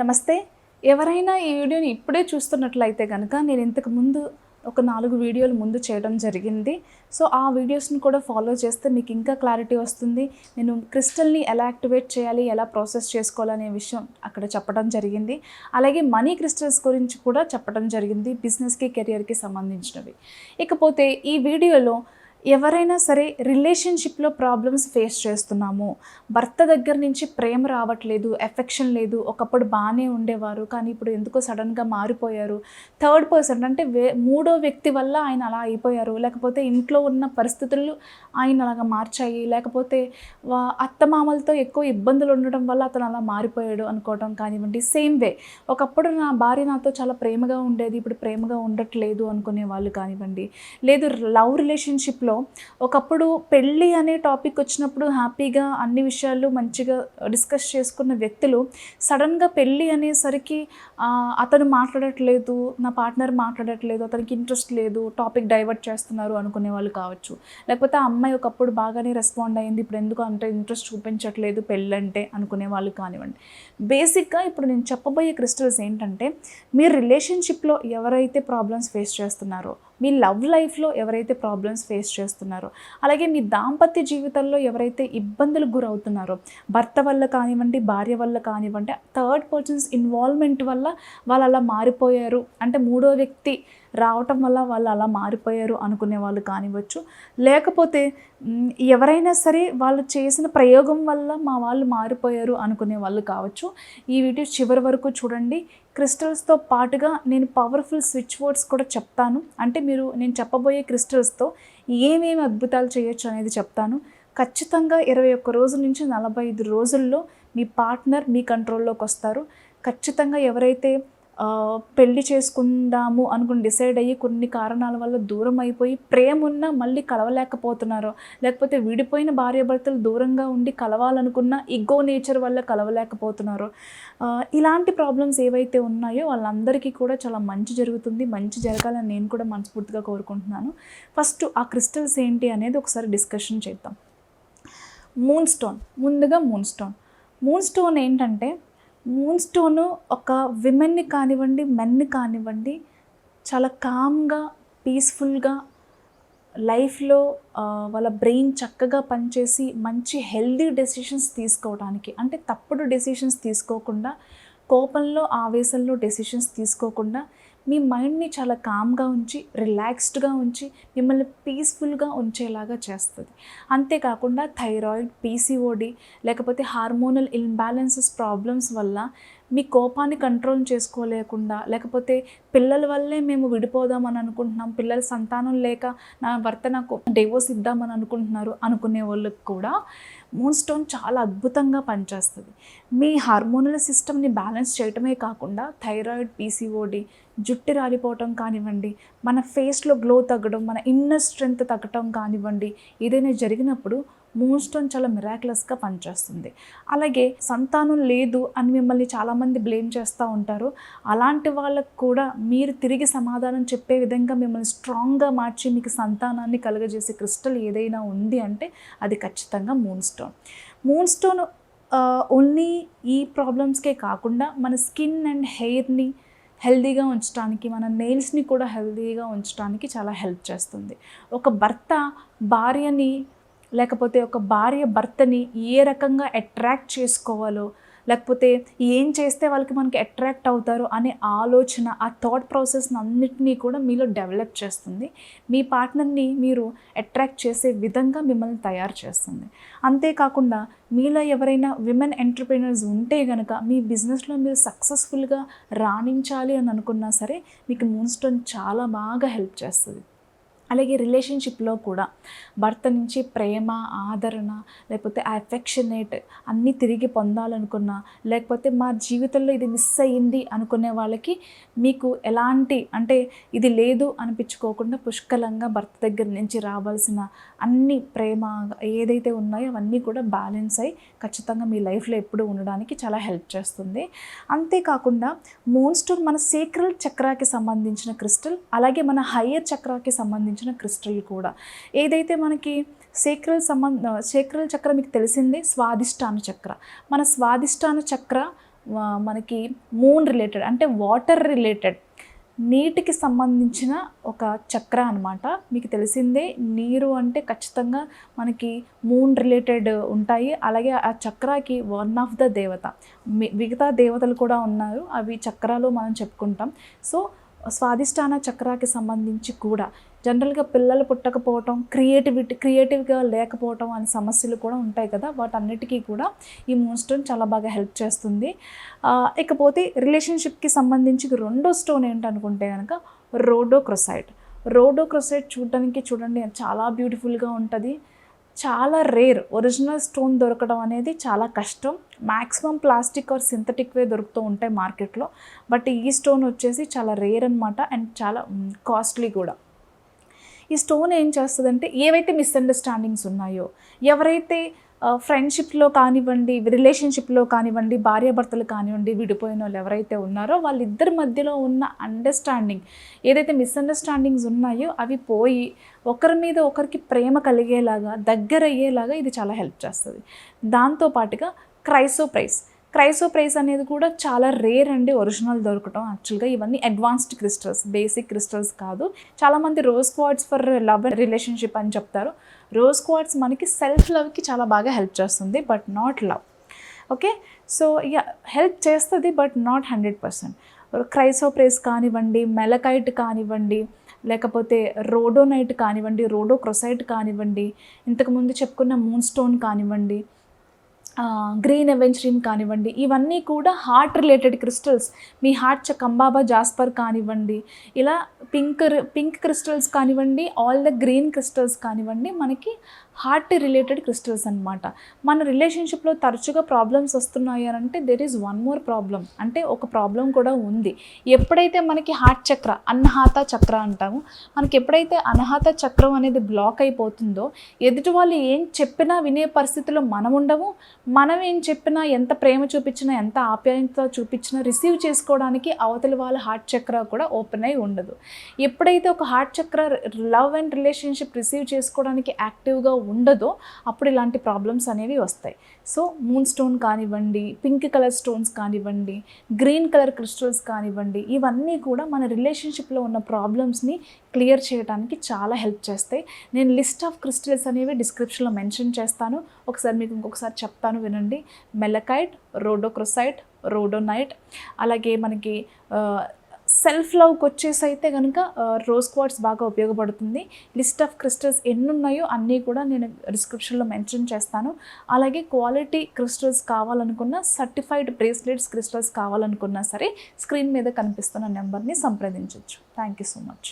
నమస్తే. ఎవరైనా ఈ వీడియోని ఇప్పుడే చూస్తున్నట్లయితే కనుక నేను ఇంతకు ముందు ఒక నాలుగు వీడియోలు ముందు చేయడం జరిగింది. సో ఆ వీడియోస్ని కూడా ఫాలో చేస్తే మీకు ఇంకా క్లారిటీ వస్తుంది. నేను క్రిస్టల్ని ఎలా యాక్టివేట్ చేయాలి ఎలా ప్రాసెస్ చేసుకోవాలనే విషయం అక్కడ చెప్పడం జరిగింది. అలాగే మనీ క్రిస్టల్స్ గురించి కూడా చెప్పడం జరిగింది బిజినెస్కి కెరియర్కి సంబంధించినవి. ఇకపోతే ఈ వీడియోలో ఎవరైనా సరే రిలేషన్షిప్లో ప్రాబ్లమ్స్ ఫేస్ చేస్తున్నాము. భర్త దగ్గర నుంచి ప్రేమ రావట్లేదు ఎఫెక్షన్ లేదు. ఒకప్పుడు బాగానే ఉండేవారు కానీ ఇప్పుడు ఎందుకో సడన్గా మారిపోయారు. థర్డ్ పర్సన్ అంటే వే మూడో వ్యక్తి వల్ల ఆయన అలా అయిపోయారు. లేకపోతే ఇంట్లో ఉన్న పరిస్థితులు ఆయన అలాగా మార్చాయి. లేకపోతే వా- అత్తమామలతో ఎక్కువ ఇబ్బందులు ఉండడం వల్ల అతను అలా మారిపోయాడు అనుకోవడం కానివ్వండి. Same way. ఒకప్పుడు నా భార్య నాతో చాలా ప్రేమగా ఉండేది ఇప్పుడు ప్రేమగా ఉండట్లేదు అనుకునే వాళ్ళు కానివ్వండి. లేదు లవ్ రిలేషన్షిప్లో ఒకప్పుడు పెళ్ళి అనే టాపిక్ వచ్చినప్పుడు హ్యాపీగా అన్ని విషయాలు మంచిగా డిస్కస్ చేసుకున్న వ్యక్తులు సడన్గా పెళ్ళి అనేసరికి అతను మాట్లాడట్లేదు నా పార్ట్నర్ మాట్లాడట్లేదు అతనికి ఇంట్రెస్ట్ లేదు టాపిక్ డైవర్ట్ చేస్తున్నారు అనుకునే వాళ్ళు కావచ్చు. లేకపోతే ఆ అమ్మాయి ఒకప్పుడు బాగానే రెస్పాండ్ అయింది ఇప్పుడు ఎందుకు అంటే ఇంట్రెస్ట్ చూపించట్లేదు పెళ్ళంటే అనుకునే వాళ్ళు కానివ్వండి. బేసిక్గా ఇప్పుడు నేను చెప్పబోయే క్రిస్టల్స్ ఏంటంటే మీరు రిలేషన్షిప్లో ఎవరైతే ప్రాబ్లమ్స్ ఫేస్ చేస్తున్నారో మీ లవ్ లైఫ్లో ఎవరైతే ప్రాబ్లమ్స్ ఫేస్ చేస్తున్నారో అలాగే మీ దాంపత్య జీవితంలో ఎవరైతే ఇబ్బందులకు గురవుతున్నారో భర్త వల్ల కానివ్వండి భార్య వల్ల కానివ్వండి థర్డ్ పర్సన్స్ ఇన్వాల్వ్మెంట్ వల్ల వాళ్ళు అలా మారిపోయారు. అంటే మూడో వ్యక్తి రావటం వల్ల వాళ్ళు అలా మారిపోయారు అనుకునే వాళ్ళు కానివ్వచ్చు. లేకపోతే ఎవరైనా సరే వాళ్ళు చేసిన ప్రయోగం వల్ల మా వాళ్ళు మారిపోయారు అనుకునే వాళ్ళు కావచ్చు. ఈ వీడియో చివరి వరకు చూడండి. క్రిస్టల్స్తో పాటుగా నేను పవర్ఫుల్ స్విచ్ వర్డ్స్ కూడా చెప్తాను. అంటే మీరు నేను చెప్పబోయే క్రిస్టల్స్తో ఏమేమి అద్భుతాలు చేయొచ్చు అనేది చెప్తాను. ఖచ్చితంగా ఇరవై ఒక్క రోజుల నుంచి నలభై ఐదు రోజుల్లో మీ పార్ట్నర్ మీ కంట్రోల్లోకి వస్తారు. ఖచ్చితంగా ఎవరైతే పెళ్ళి చేసుకుందాము అనుకుని డిసైడ్ అయ్యి కొన్ని కారణాల వల్ల దూరం అయిపోయి ప్రేమ ఉన్నా మళ్ళీ కలవలేకపోతున్నారో. లేకపోతే విడిపోయిన భార్యాభర్తలు దూరంగా ఉండి కలవాలనుకున్న ఇగో నేచర్ వల్ల కలవలేకపోతున్నారు. ఇలాంటి ప్రాబ్లమ్స్ ఏవైతే ఉన్నాయో వాళ్ళందరికీ కూడా చాలా మంచి జరుగుతుంది. మంచి జరగాలని నేను కూడా మనస్ఫూర్తిగా కోరుకుంటున్నాను. ఫస్ట్ ఆ క్రిస్టల్స్ ఏంటి అనేది ఒకసారి డిస్కషన్ చేద్దాం. మూన్ స్టోన్ ముందుగా మూన్ స్టోన్ మూన్ స్టోన్ ఏంటంటే మూన్ స్టోన్ ఒక విమెన్ని కానివ్వండి మెన్ని కానివ్వండి చాలా కామ్గా పీస్ఫుల్గా లైఫ్లో వాళ్ళ బ్రెయిన్ చక్కగా పనిచేసి మంచి హెల్దీ డెసిషన్స్ తీసుకోవడానికి అంటే తప్పుడు డెసిషన్స్ తీసుకోకుండా కోపంలో ఆవేశంలో డెసిషన్స్ తీసుకోకుండా మీ మైండ్ని చాలా కామ్గా ఉంచి రిలాక్స్డ్గా ఉంచి మిమ్మల్ని పీస్ఫుల్గా ఉంచేలాగా చేస్తుంది. అంతేకాకుండా థైరాయిడ్ పీసీఓడి లేకపోతే హార్మోనల్ ఇన్బ్యాలెన్సెస్ ప్రాబ్లమ్స్ వల్ల మీ కోపాన్ని కంట్రోల్ చేసుకోలేకుండా లేకపోతే పిల్లల వల్లే మేము విడిపోదామని అనుకుంటున్నాం పిల్లల సంతానం లేక నా భర్త నాకు డైవోర్స్ ఇద్దామని అనుకుంటున్నారు అనుకునే వాళ్ళకి కూడా మూన్ స్టోన్ చాలా అద్భుతంగా పనిచేస్తుంది. మీ హార్మోనల్ సిస్టమ్ని బ్యాలెన్స్ చేయటమే కాకుండా థైరాయిడ్ పీసీఓడి జుట్టు రాలిపోవటం కానివ్వండి మన ఫేస్లో గ్లో తగ్గడం మన ఇన్నర్ స్ట్రెంగ్త్ తగ్గటం కానివ్వండి ఏదైనా జరిగినప్పుడు మూన్ స్టోన్ చాలా మిరాక్యులస్గా పనిచేస్తుంది. అలాగే సంతానం లేదు అని మిమ్మల్ని చాలామంది బ్లేమ్ చేస్తూ ఉంటారు. అలాంటి వాళ్ళకు కూడా మీరు తిరిగి సమాధానం చెప్పే విధంగా మిమ్మల్ని స్ట్రాంగ్గా మార్చి మీకు సంతానాన్ని కలుగజేసే క్రిస్టల్ ఏదైనా ఉంది అంటే అది ఖచ్చితంగా moon stone moon stone only ఈ ప్రాబ్లమ్స్కే కాకుండా మన స్కిన్ అండ్ హెయిర్ని హెల్దీగా ఉంచడానికి మన నెయిల్స్ని కూడా హెల్దీగా ఉంచడానికి చాలా హెల్ప్ చేస్తుంది. ఒక భర్త భార్యని లేకపోతే ఒక భార్య భర్తని ఏ రకంగా అట్రాక్ట్ చేసుకోవాలో లేకపోతే ఏం చేస్తే వాళ్ళకి మనకి అట్రాక్ట్ అవుతారు అనే ఆలోచన ఆ థాట్ ప్రాసెస్ని అన్నిటినీ కూడా మీలో డెవలప్ చేస్తుంది. మీ పార్ట్నర్ని మీరు అట్రాక్ట్ చేసే విధంగా మిమ్మల్ని తయారు చేస్తుంది. అంతేకాకుండా మీలో ఎవరైనా విమెన్ ఎంటర్ప్రీనర్స్ ఉంటే కనుక మీ బిజినెస్లో మీరు సక్సెస్ఫుల్గా రాణించాలి అని అనుకున్నా సరే మీకు మూన్ స్టోన్ చాలా బాగా హెల్ప్ చేస్తుంది. అలాగే రిలేషన్షిప్లో కూడా భర్త నుంచి ప్రేమ ఆదరణ లేకపోతే అఫెక్షనేట్ అన్నీ తిరిగి పొందాలనుకున్నా లేకపోతే మా జీవితంలో ఇది మిస్ అయ్యింది అనుకునే వాళ్ళకి మీకు ఎలాంటి అంటే ఇది లేదు అనిపించుకోకుండా పుష్కలంగా భర్త దగ్గర నుంచి రావాల్సిన అన్ని ప్రేమ ఏదైతే ఉన్నాయో అవన్నీ కూడా బ్యాలెన్స్ అయ్యి ఖచ్చితంగా మీ లైఫ్లో ఎప్పుడూ ఉండడానికి చాలా హెల్ప్ చేస్తుంది. అంతేకాకుండా మూన్ స్టోన్ మన సేక్రల్ చక్రాకి సంబంధించిన క్రిస్టల్ అలాగే మన హయ్యర్ చక్రాకి సంబంధించిన క్రిస్టల్ కూడా. ఏదైతే మనకి సేక్రల్ సంబంధ సేక్రల్ చక్ర మీకు తెలిసిందే స్వాదిష్టాన చక్ర. మన స్వాదిష్టాన చక్ర మనకి మూన్ రిలేటెడ్ అంటే వాటర్ రిలేటెడ్ నీటికి సంబంధించిన ఒక చక్ర అనమాట మీకు తెలిసిందే నీరు అంటే ఖచ్చితంగా మనకి మూన్ రిలేటెడ్ ఉంటాయి. అలాగే ఆ చక్రాకి వన్ ఆఫ్ ద దేవత. మిగతా దేవతలు కూడా ఉన్నారు. అవి చక్రాలు మనం చెప్పుకుంటాం. సో స్వాదిష్టాన చక్రాకి సంబంధించి కూడా జనరల్గా పిల్లలు పుట్టకపోవటం క్రియేటివిటీ క్రియేటివ్గా లేకపోవటం అనే సమస్యలు కూడా ఉంటాయి కదా. వాటన్నిటికీ కూడా ఈ మూన్ స్టోన్ చాలా బాగా హెల్ప్ చేస్తుంది. ఇకపోతే రిలేషన్షిప్కి సంబంధించి రెండో స్టోన్ ఏంటనుకుంటే కనుక రోడోక్రొసైట్ రోడోక్రొసైట్ చూడడానికి చూడండి చాలా బ్యూటిఫుల్గా ఉంటుంది. చాలా రేర్ ఒరిజినల్ స్టోన్ దొరకడం అనేది చాలా కష్టం. మ్యాక్సిమం ప్లాస్టిక్ ఆర్ సింథటిక్వే దొరుకుతూ ఉంటాయి మార్కెట్లో. బట్ ఈ స్టోన్ వచ్చేసి చాలా రేర్ అనమాట అండ్ చాలా కాస్ట్లీ కూడా. ఈ స్టోన్ ఏం చేస్తుందంటే ఏవైతే మిస్అండర్స్టాండింగ్స్ ఉన్నాయో ఎవరైతే ఫ్రెండ్షిప్లో కానివ్వండి రిలేషన్షిప్లో కానివ్వండి భార్యాభర్తలు కానివ్వండి విడిపోయిన వాళ్ళు ఎవరైతే ఉన్నారో వాళ్ళిద్దరి మధ్యలో ఉన్న అండర్స్టాండింగ్ ఏదైతే మిస్అండర్స్టాండింగ్స్ ఉన్నాయో అవి పోయి ఒకరి మీద ఒకరికి ప్రేమ కలిగేలాగా దగ్గర అయ్యేలాగా ఇది చాలా హెల్ప్ చేస్తుంది. దాంతోపాటుగా క్రైసో ప్రైస్ క్రైసో ప్రైస్ అనేది కూడా చాలా రేర్ అండి ఒరిజినల్ దొరకటం. యాక్చువల్గా ఇవన్నీ అడ్వాన్స్డ్ క్రిస్టల్స్ బేసిక్ క్రిస్టల్స్ కాదు. చాలామంది rose quartz for love and relationship అని చెప్తారు. రోజ్ క్వార్డ్స్ మనకి సెల్ఫ్ లవ్కి చాలా బాగా హెల్ప్ చేస్తుంది but not love. Okay? So ఇక హెల్ప్ చేస్తుంది but not hundred percent. Chrysoprase కానివ్వండి మెలకైట్ కానివ్వండి లేకపోతే రోడోనైట్ కానివ్వండి రోడోక్రొసైట్ కానివ్వండి ఇంతకుముందు చెప్పుకున్న మూన్ స్టోన్ కానివ్వండి గ్రీన్ ఎవెంచరిన్ కానివ్వండి ఇవన్నీ కూడా హార్ట్ రిలేటెడ్ క్రిస్టల్స్ మీ హార్ట్ చకంబాబా జాస్పర్ కానివ్వండి ఇలా పింక్ పింక్ క్రిస్టల్స్ కానివ్వండి ఆల్ ద గ్రీన్ క్రిస్టల్స్ కానివ్వండి మనకి హార్ట్ రిలేటెడ్ క్రిస్టల్స్ అనమాట మన రిలేషన్షిప్లో తరచుగా ప్రాబ్లమ్స్ వస్తున్నాయి అని అంటే there is one more problem అంటే ఒక ప్రాబ్లం కూడా ఉంది. ఎప్పుడైతే మనకి హార్ట్ చక్ర అన్నహాత చక్ర అంటాము మనకి ఎప్పుడైతే అనహాత చక్రం అనేది బ్లాక్ అయిపోతుందో ఎదుటి వాళ్ళు ఏం చెప్పినా వినే పరిస్థితిలో మనం ఉండము మనం ఏం చెప్పినా ఎంత ప్రేమ చూపించినా ఎంత ఆప్యాయత చూపించినా రిసీవ్ చేసుకోవడానికి అవతలి వాళ్ళ హార్ట్ చక్ర కూడా ఓపెన్ అయి ఉండదు. ఎప్పుడైతే ఒక హార్ట్ చక్ర లవ్ అండ్ రిలేషన్షిప్ రిసీవ్ చేసుకోవడానికి యాక్టివ్గా ఉండదో అప్పుడు ఇలాంటి ప్రాబ్లమ్స్ అనేవి వస్తాయి. సో మూన్ స్టోన్ కానివ్వండి పింక్ కలర్ స్టోన్స్ కానివ్వండి గ్రీన్ కలర్ క్రిస్టల్స్ కానివ్వండి ఇవన్నీ కూడా మన రిలేషన్షిప్లో ఉన్న ప్రాబ్లమ్స్ని క్లియర్ చేయడానికి చాలా హెల్ప్ చేస్తాయి. నేను లిస్ట్ ఆఫ్ క్రిస్టల్స్ అనేవి డిస్క్రిప్షన్లో మెన్షన్ చేస్తాను. ఒకసారి మీకు ఇంకొకసారి చెప్తాను. వినండి. మెలకైట్ రోడోక్రొసైట్ రోడోనైట్. అలాగే మనకి సెల్ఫ్ లవ్కి వచ్చేసి అయితే కనుక రోజ్ క్వార్ట్స్ బాగా ఉపయోగపడుతుంది. లిస్ట్ ఆఫ్ క్రిస్టల్స్ ఎన్ని ఉన్నాయో అన్నీ కూడా నేను డిస్క్రిప్షన్లో మెన్షన్ చేస్తాను. అలాగే క్వాలిటీ క్రిస్టల్స్ కావాలనుకున్న సర్టిఫైడ్ బ్రేస్లెట్స్ క్రిస్టల్స్ కావాలనుకున్నా సరే స్క్రీన్ మీద కనిపిస్తున్న నెంబర్ని సంప్రదించవచ్చు థ్యాంక్ యూ సో మచ్.